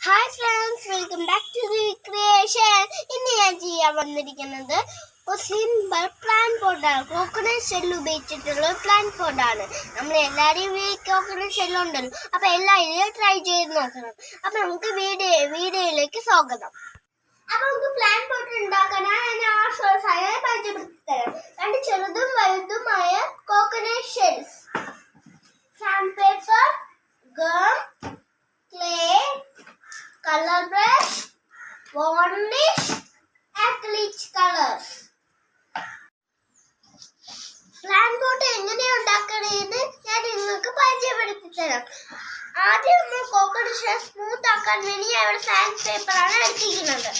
Hi friends welcome back to the creation ഇന്ന് ഞാൻ ചെയ്യാൻ വന്നിരിക്കുന്നത് ഒരു സിമ്പിൾ പ്ലാൻ പോട്ടാണ് കോക്കനട്ട് ഷെല്ല് ഉപയോഗിച്ചിട്ടുള്ള പ്ലാൻ പോട്ടാണ് നമ്മൾ എല്ലാവരെയും ഈ കോക്കനട്ട് ഷെല്ലുണ്ടല്ലോ ഉണ്ടല്ലോ. അപ്പൊ എല്ലാവരും ട്രൈ ചെയ്ത് നോക്കണം. അപ്പോൾ നമുക്ക് വീഡിയോ വീഡിയോയിലേക്ക് സ്വാഗതം. അപ്പോൾ നമുക്ക് പ്ലാൻ പോട്ട് ഉണ്ടാക്കാനാണ് ഞാൻ ആശ്വാസമായി പരിചയപ്പെടുത്തി തരാം രണ്ട് ചെറുതും വലുതുമായ coconut shells sandpaper gum clay, color brush, varnish, acrylic colors. Plant pot എങ്ങനെ ഉണ്ടാക്കണേന്ന് ഞാൻ നിങ്ങൾക്ക് പരിചയപ്പെടുത്തി തരാം ആദ്യം നമ്മൾ കോക്കനട്ട് സ്മൂത്ത് ആക്കാൻ വേണ്ടി ഞാൻ ഇവിടെ സാൻഡ് പേപ്പറാണ് എടുത്തിരിക്കുന്നത്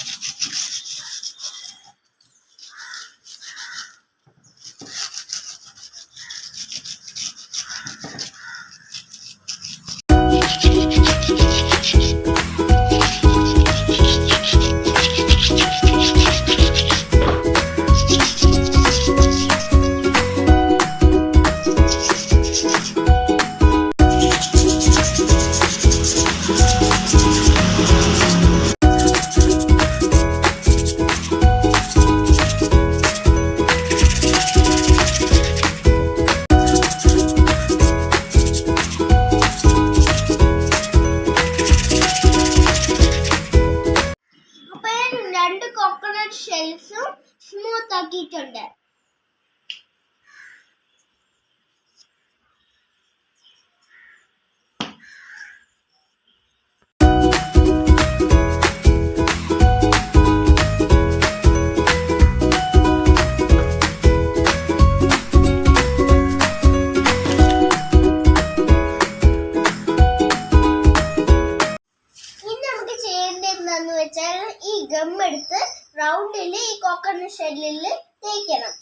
ഗം എടുത്ത് റൗണ്ടിൽ ഈ കോക്കനട്ട് ഷെല്ലിൽ തേക്കണം.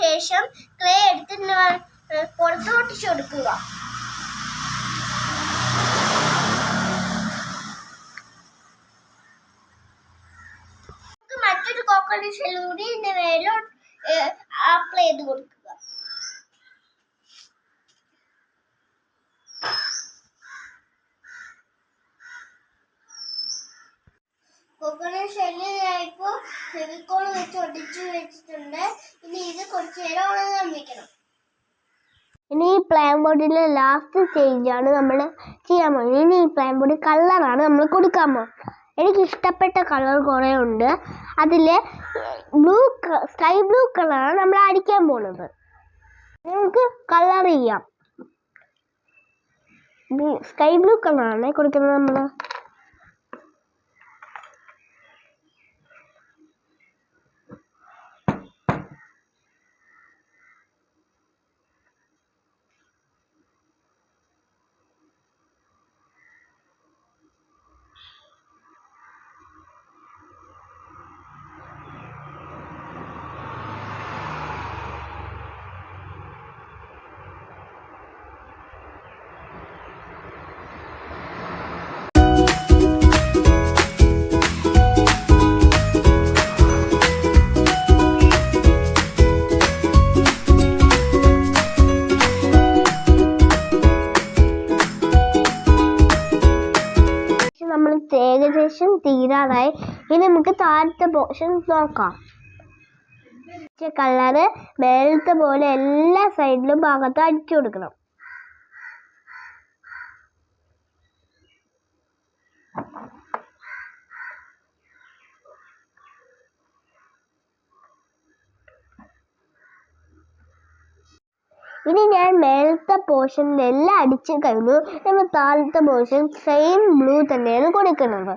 ശേഷം ക്ലേ എടുത്ത് പുറത്തോട്ടിച്ചു കൊടുക്കുക ഷെല്ലും കൂടി ഇതിന്റെ അപ്ലൈ ചെയ്ത് കൊടുക്കുക. കൊക്കോണട്ട് ഷെല്ല് ഞാൻ ഇപ്പോൾ ഫെവിക്കോൾ വെച്ച് ഒടിച്ചു വെച്ചിട്ടുണ്ട്. ഇനി ഇത് കുറച്ച് നേരം ഉണങ്ങാൻ വെക്കണം. ഇനി ഈ പ്ലാൻ ബോർഡിലെ ലാസ്റ്റ് സ്റ്റേജ് ആണ് നമ്മൾ ചെയ്യാൻ പോകുന്നത്. ഇനി ഈ പ്ലാൻ ബോർഡ് കളറാണ് നമ്മൾ കൊടുക്കാൻ പോകുന്നത്. എനിക്ക് ഇഷ്ടപ്പെട്ട കളർ കുറേ ഉണ്ട്. അതിൽ ബ്ലൂ സ്കൈ ബ്ലൂ കളറാണ് നമ്മൾ അടിക്കാൻ പോണത്. നിങ്ങൾക്ക് കളർ ചെയ്യാം. സ്കൈ ബ്ലൂ കളറാണ് കൊടുക്കുന്നത് നമ്മൾ ഏകദേശം തീരാറായി. ഇനി നമുക്ക് താഴത്തെ പോർഷൻ നോക്കാം. കളറ് മേലത്തെ പോലെ എല്ലാ സൈഡിലും ഭാഗത്ത് അടിച്ചു കൊടുക്കണം. ഇനി ഞാൻ മേലത്തെ പോർഷനിൽ എല്ലാം അടിച്ചു കഴിഞ്ഞു. നമ്മൾ താഴത്തെ പോർഷൻ സെയിം ബ്ലൂ തന്നെയാണ് കൊടുക്കുന്നത്.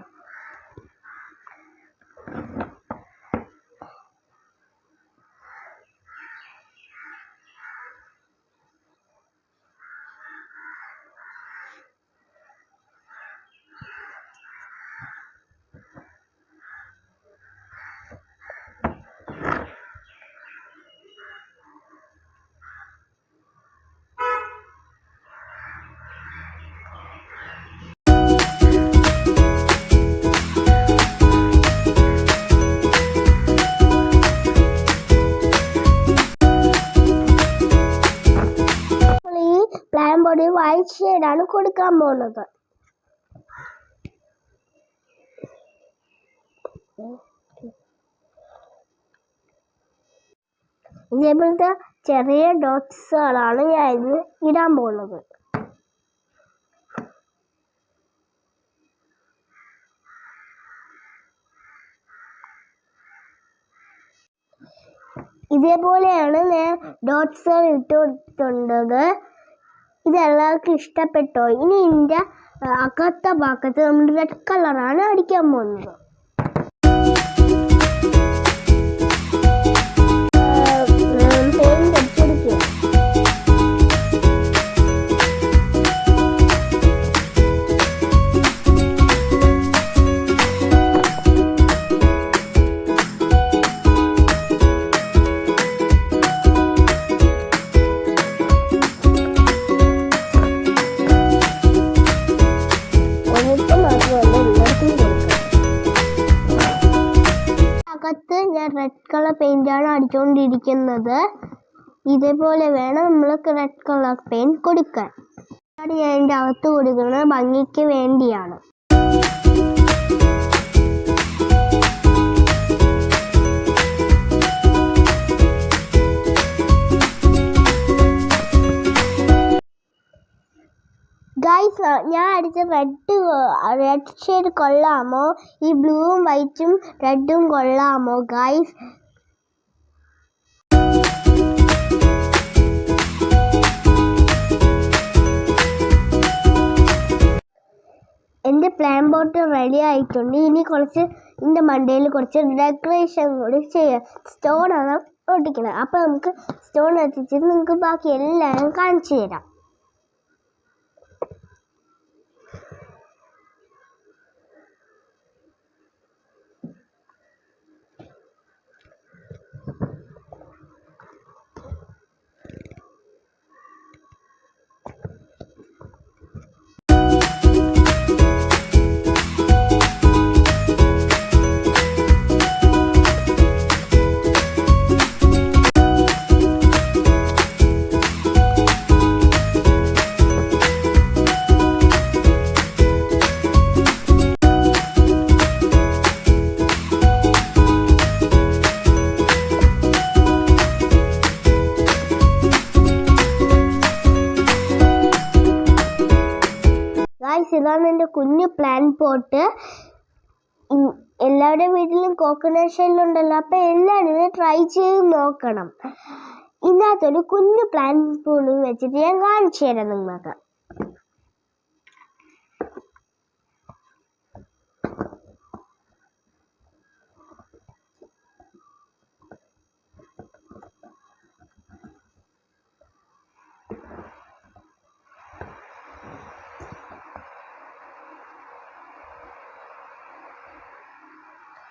വൈറ്റ് ഷെയ്ഡാണ് കൊടുക്കാൻ പോകുന്നത് ഇതേപോലത്തെ ചെറിയ ഡോട്ട്സുകളാണ് ഞാൻ ഇന്ന് ഇടാൻ പോകുന്നത് ഇതേപോലെയാണ് ഞാൻ ഡോട്ട്സുകൾ ഇട്ട് കൊടുത്തിട്ടുള്ളത് ഇത് എല്ലാവർക്കും ഇഷ്ടപ്പെട്ടോ? ഇനി ഇതിന്റെ അകത്ത ഭാഗത്ത് നമ്മൾ റെഡ് കളറാണ് അടിക്കാൻ പോകുന്നത്. ഞാൻ റെഡ് കളർ പെയിന്റാണ് അടിച്ചുകൊണ്ടിരിക്കുന്നത് ഇതേപോലെ വേണം നമ്മൾ റെഡ് കളർ പെയിന്റ് കൊടുക്കാൻ. ഞാൻ എന്റെ അകത്ത് കൊടുക്കുന്നത്. ഭംഗിക്ക് വേണ്ടിയാണ്. ഞാൻ അടിച്ച റെഡ് റെഡ് ഷെയ്ഡ് കൊള്ളാമോ? ഈ ബ്ലൂവും വൈറ്റും റെഡും കൊള്ളാമോ ഗൈസ് എന്റെ പ്ലാൻ ബോട്ട് റെഡി ആയിട്ടുണ്ട്. ഇനി കുറച്ച് എന്റെ മണ്ടയിൽ കുറച്ച് ഡെക്കറേഷൻ കൂടി ചെയ്യാം. സ്റ്റോൺ ആണ് ഒട്ടിക്കണം അപ്പോൾ നമുക്ക് സ്റ്റോൺ എത്തിച്ചിട്ട് നിങ്ങൾക്ക് ബാക്കി എല്ലാം കാണിച്ചു തരാം. ഇതാണ് കുഞ്ഞു പ്ലാൻ പോട്ട് എല്ലാവരുടെ വീട്ടിലും കോക്കനട്ട് ഷെല്ലുണ്ടല്ലോ അപ്പോൾ എല്ലാവരും ഇത് ട്രൈ ചെയ്ത് നോക്കണം. ഇതിനകത്തൊരു കുഞ്ഞു പ്ലാൻ പോലും വെച്ചിട്ട് ഞാൻ കാണിച്ചു തരാം നിങ്ങൾക്ക്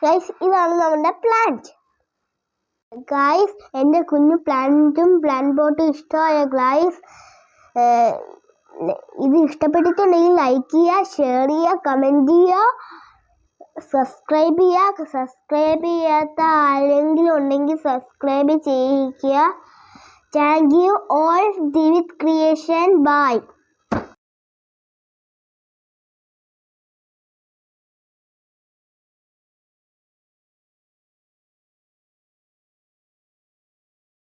ഗൈസ് ഇതാണ് നമ്മുടെ പ്ലാന്റ് ഗൈസ് എന്റെ കുഞ്ഞു പ്ലാന്റും പ്ലാൻ ബോട്ടും ഇഷ്ടമായ ഗൈസ് ഇത് ഇഷ്ടപ്പെട്ടിട്ടുണ്ടെങ്കിൽ ലൈക്ക് ചെയ്യുക ഷെയർ ചെയ്യുക കമന്റ് ചെയ്യുക സബ്സ്ക്രൈബ് ചെയ്യുക. സബ്സ്ക്രൈബ് ചെയ്യാത്ത ആരെങ്കിലും ഉണ്ടെങ്കിൽ സബ്സ്ക്രൈബ് ചെയ്യിക്കുക thank you all Divith creation bye